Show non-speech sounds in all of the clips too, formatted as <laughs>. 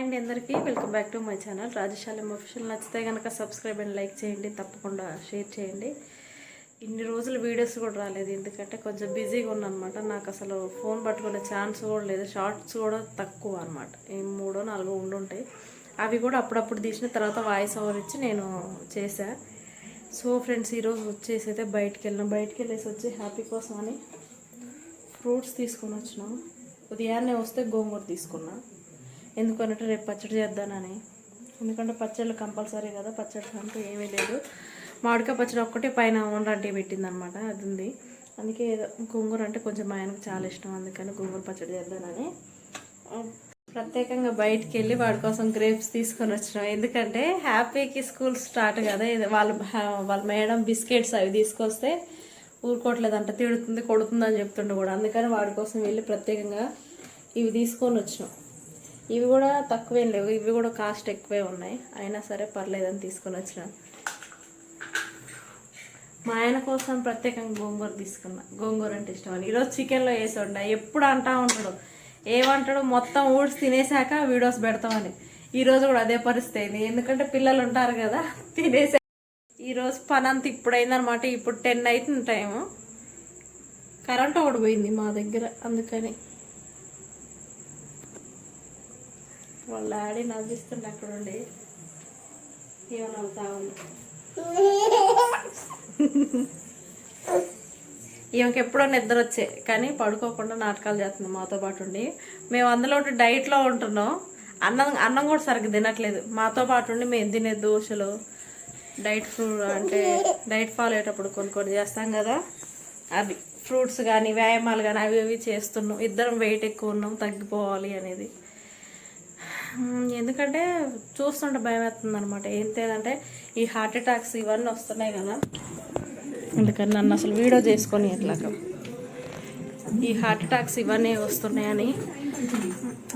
And అందరికీ. Welcome back to my channel Rajashalam official నచ్చితే కనుక సబ్స్క్రైబ్ అండ్ లైక్ చేయండి. తప్పకుండా షేర్ చేయండి. ఇన్ని రోజులు వీడియోస్ కూడా రాలేదు. ఎందుకంటే కొంచెం బిజీగా ఉన్నానమాట నాకు అసలు ఫోన్ పట్టుకునే ఛాన్స్ కూడా లేదు. షార్ట్స్ కూడా తక్కువ అనమాట ఏం మూడో నాలుగో ఉండుంటాయి. అవి కూడా అప్పుడప్పుడు తీసిన తర్వాత వాయిస్ ఓవర్ ఇచ్చి నేను చేశా. సో ఫ్రెండ్స్ ఈరోజు వచ్చేసి అయితే బయటికి వెళ్ళిన. బయటికి వెళ్ళేసి వచ్చి హ్యాపీ కోసం అని ఫ్రూట్స్ తీసుకొని వచ్చినాం. ఉదయాన్నే వస్తే గోంగూర తీసుకున్నాను ఎందుకంటే రేపు పచ్చడి చేద్దానని. ఎందుకంటే పచ్చళ్ళు కంపల్సరీ కదా పచ్చడి అంటూ ఏమీ లేదు. మామిడికాయ పచ్చడి ఒక్కటే పైన వండంటి పెట్టిందనమాట అది ఉంది. అందుకే ఏదో గోంగూర అంటే కొంచెం మా ఆయనకు చాలా ఇష్టం అందుకని గోంగూర పచ్చడి చేద్దానని. ప్రత్యేకంగా బయటికి వెళ్ళి వాడి కోసం గ్రేప్స్ తీసుకొని వచ్చినాం. ఎందుకంటే హ్యాపీకి స్కూల్ స్టార్ట్ కదా వాళ్ళ వాళ్ళ మేడం బిస్కెట్స్ అవి తీసుకొస్తే ఊరుకోవట్లేదంట తిడుతుంది కొడుతుంది అని చెప్తుండే కూడా. అందుకని వాడి కోసం వెళ్ళి ప్రత్యేకంగా ఇవి తీసుకొని వచ్చినాం. ఇవి కూడా తక్కువేం లేవు. ఇవి కూడా కాస్ట్ ఎక్కువే ఉన్నాయి. అయినా సరే పర్లేదని తీసుకొని వచ్చిన. మా ఆయన కోసం ప్రత్యేకంగా గోంగూర తీసుకున్నా. గోంగూర అంటే ఇష్టం అని. ఈరోజు చికెన్లో వేసి ఉండ ఎప్పుడు అంటా ఉంటాడు. ఏమంటాడు మొత్తం ఊడ్స్ తినేసాక వీడియోస్ పెడతామని. ఈరోజు కూడా అదే పరిస్థితి అయింది. ఎందుకంటే పిల్లలు ఉంటారు కదా తినేసా ఈరోజు పని అంతా ఇప్పుడైందనమాట ఇప్పుడు టెన్ అవుతుంది టైము. కరెంట్ ఒకటి పోయింది మా దగ్గర. అందుకని వాళ్ళ డాడీ నవ్విస్తుండే అక్కడ ఉండి. ఏమన్నా అవుతా ఈమెకి ఎప్పుడో నిద్ర వచ్చే కానీ పడుకోకుండా నాటకాలు చేస్తుంది మాతో పాటు ఉండి. మేము అందులో డైట్లో ఉంటున్నాం. అన్నం అన్నం కూడా సరిగ్గా తినట్లేదు. మాతో పాటు ఉండి మేము తినే దోశలు డైట్ ఫ్రూట్ అంటే డైట్ ఫాలో అయ్యేటప్పుడు కొన్ని కొన్ని చేస్తాం కదా. అవి ఫ్రూట్స్ కానీ వ్యాయామాలు కానీ అవి ఇవి చేస్తున్నాం. ఇద్దరం వెయిట్ ఎక్కువ ఉన్నాం తగ్గిపోవాలి అనేది. ఎందుకంటే చూస్తుంటే భయం వేస్తుంది అనమాట ఏంటంటే ఈ హార్ట్ అటాక్స్ ఇవన్నీ వస్తున్నాయి కదా. అందుకని నన్ను అసలు వీడియో చేసుకొని ఎట్లాగా. ఈ హార్ట్ అటాక్స్ ఇవన్నీ వస్తున్నాయని.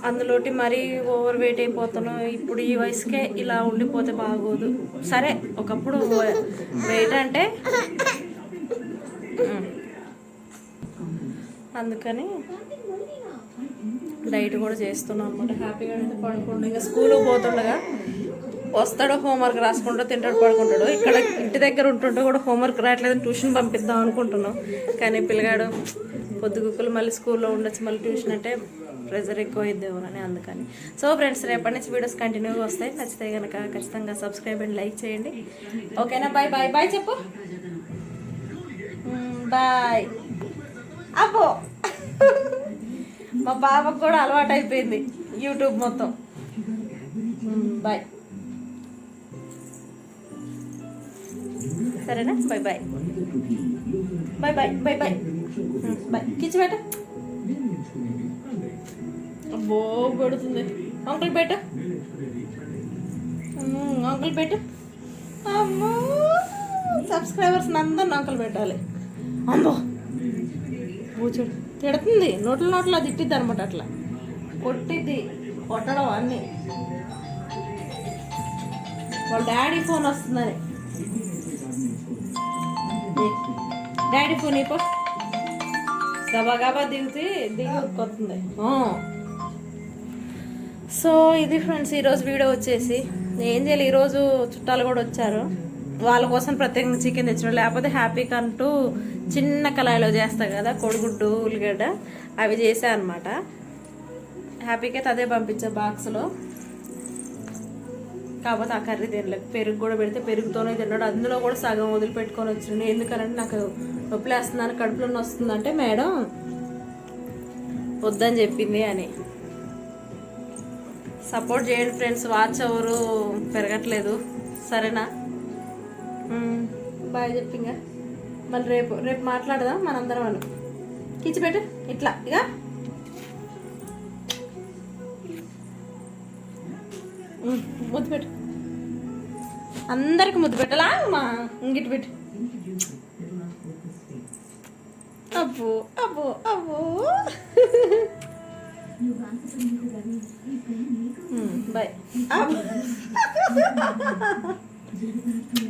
అందులోటి మరీ ఓవర్ వెయిట్ అయిపోతున్నాం. ఇప్పుడు ఈ వయసుకే ఇలా ఉండిపోతే బాగోదు. సరే ఒకప్పుడు వెయిట్ అంటే అందుకని డైట్ కూడా చేస్తున్నాం అనమాట హ్యాపీగా అయితే పడుకుంటూ ఇంకా స్కూల్కి పోతుండగా వస్తాడు హోంవర్క్ రాసుకుంటూ తింటాడు పడుకుంటాడు. ఇక్కడ ఇంటి దగ్గర ఉంటుంటే కూడా హోంవర్క్ రాయట్లేదని ట్యూషన్ పంపిద్దాం అనుకుంటున్నాం. కానీ పిల్లగాడు పొద్దుగుక్కులు మళ్ళీ స్కూల్లో ఉండొచ్చు మళ్ళీ ట్యూషన్ అంటే ప్రెజర్ ఎక్కువ అయిద్దేమోనని అందుకని. సో ఫ్రెండ్స్ రేపటి నుంచి వీడియోస్ కంటిన్యూగా వస్తాయి. నచ్చితే కనుక ఖచ్చితంగా సబ్స్క్రైబ్ అండ్ లైక్ చేయండి. ఓకేనా? బాయ్ బాయ్ బాయ్ చెప్పు. బాయ్ అబ్బో. మా పాపకు కూడా అలవాటు అయిపోయింది యూట్యూబ్ మొత్తం. బాయ్. సరేనా? Bye bye. Bye bye bye bye. Bye. కిచ్చి పెట్ట అబ్బో పెడుతుంది అంకుల్ పెట్ట అంకుల్ పెట్టు అమ్మో సబ్స్క్రైబర్స్ అందరిని అంకుల్ పెట్టాలి అమ్మో. కూర్చోడు. తిడుతుంది. నోట్ల నోట్లో తిట్టిద్ది అనమాట అట్లా. కొట్టిద్ది. కొట్టడం అన్నీ. వాళ్ళ డాడీ ఫోన్ వస్తుందని. డాడీ ఫోన్ ఇప్పు గబా గబా దిగుతి దిగుతుంది సో ఇది ఫ్రెండ్స్ ఈరోజు వీడియో వచ్చేసి. ఏం చేయాలి? ఈరోజు చుట్టాలు కూడా వచ్చారు. వాళ్ళ కోసం ప్రత్యేకంగా చికెన్ తెచ్చిన లేకపోతే హ్యాపీగా అంటూ చిన్న కళాయిలో చేస్తా కదా కొడుగుడ్డు ఉల్లిగడ్డ అవి చేసా అనమాట హ్యాపీకి అయితే అదే పంపించా బాక్స్లో. కాకపోతే ఆ కర్రీ తినలేదు. పెరుగు కూడా పెడితే పెరుగుతోనే తిన్నాడు. అందులో కూడా సగం వదిలిపెట్టుకొని వచ్చిండు ఎందుకనంటే నాకు నొప్పి వేస్తుందని కడుపులో వస్తుందంటే మేడం వద్దని చెప్పింది అని. సపోర్ట్ చేయండి ఫ్రెండ్స్ వాచ్ ఎవరు పెరగట్లేదు. సరేనా? బాయ్ చెప్పింగా. మళ్ళీ రేపు రేపు మాట్లాడదాం మనందరం అను. కిచ్చి పెట్టు ఇట్లా ఇక. ముద్దు పెట్టు. అందరికి ముద్దు పెట్టాలా? మా ఇంగిటి పెట్టు. అబ్బో అబ్బో అబ్బో. బాయ్.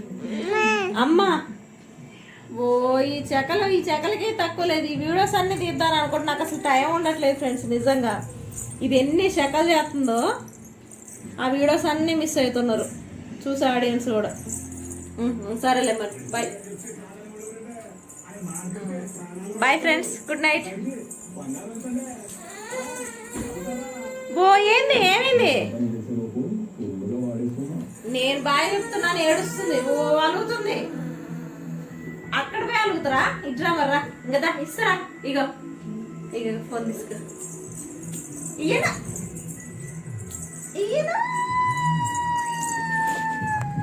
<laughs> అమ్మ. ఓ ఈ చెకలు ఈ చెకలకి తక్కువ లేదు. ఈ వీడియోస్ అన్ని తీద్దాను అనుకుంటే నాకు అసలు టైం ఉండట్లేదు ఫ్రెండ్స్ నిజంగా. ఇది ఎన్ని చెకలు చేస్తుందో ఆ వీడియోస్ అన్నీ మిస్ అవుతున్నారు. చూసే ఆడియన్స్ కూడా. సరేలే మరి. Bye bye friends good night ఓ ఏంది? ఏమైంది? నేను బాగా చెప్తున్నాను ఏడుస్తుంది. ఓ అలుగుతుంది. అక్కడ పోయి ఇట్రా మర్రా. ఇంకదా ఇస్తారా? ఇగో. ఇగో ఫోన్ తీసుకో ఇయ్యనా ఇయ్యనా